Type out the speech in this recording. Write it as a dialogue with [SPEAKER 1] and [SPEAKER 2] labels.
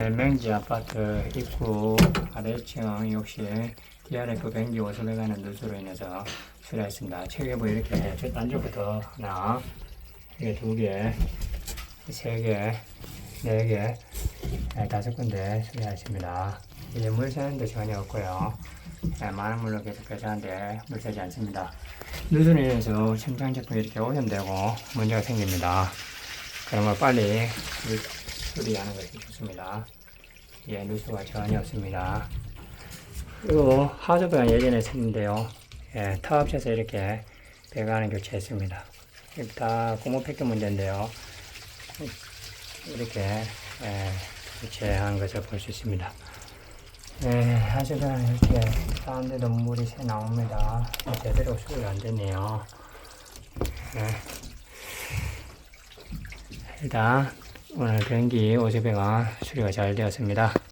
[SPEAKER 1] 맹지 아파트 입구 아래층 욕실 DRF 변기 오sob에 가는 누수로 인해서 수리했습니다. 체계부 이렇게 저 안쪽부터 하나, 이게 두 개, 세 개, 네 개, 네, 다섯 군데 수리했습니다. 이제 물 새는데 전혀 없고요. 네, 많은 물로 계속 배차하는데 물 새지 않습니다. 누수로 인해서 천장 제품이 이렇게 오염되고 문제가 생깁니다. 그러면 빨리 물 수리하는 것이 좋습니다. 예, 누수가 전혀 없습니다. 그리고 하수부가 예전에 했는데요. 예, 타업체에서 이렇게 배관을 교체했습니다. 다 고무 팩트 문제인데요. 이렇게 예, 교체한 것을 볼 수 있습니다. 예, 하수부는 이렇게 가운데도 물이 새 나옵니다. 제대로 수리가 안 됐네요. 예. 일단 오늘 변기 50회가 수리가 잘 되었습니다.